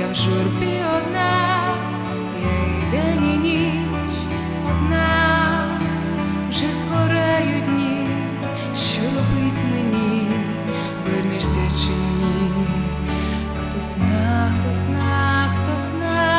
я в журбі одна, я і день і ніч одна, вже згорають дні, що робить мені, вернешся чи ні? Хто зна, хто зна, хто зна,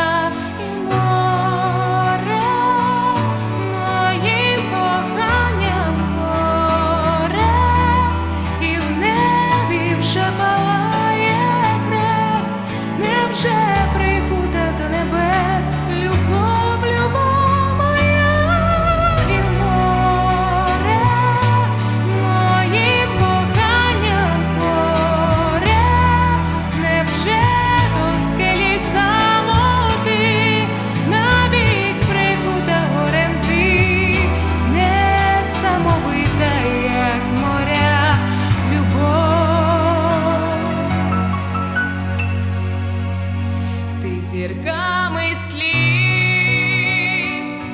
зірками слів,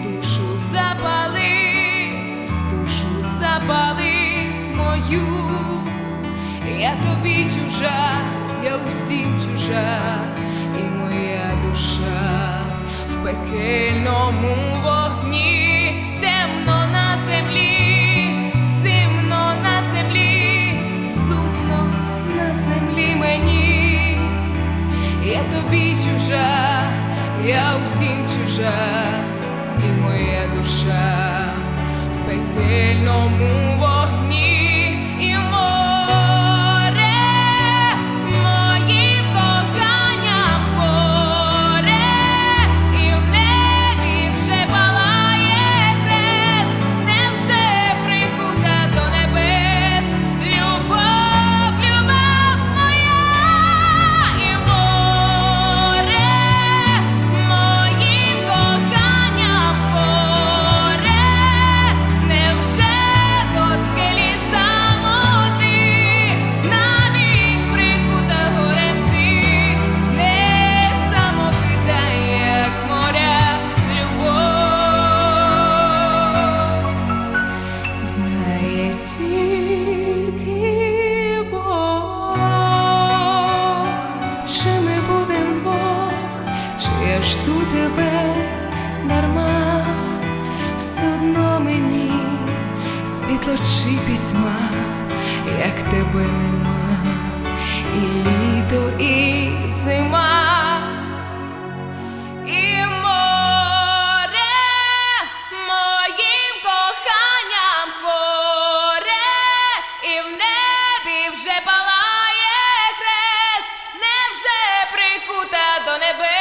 душу запалив, душу запалив мою, я тобі чужа, я усім чужа, і моя душа в пекельному вогні, темно на землі, зимно на землі, сумно на землі мені. Я тобі чужа, я усім чужа, і моя душа в пекельному тьма, як тебе нема, і літо, і зима, і море моїм коханням хворе, і в небі вже палає хрест, невже прикута до небес.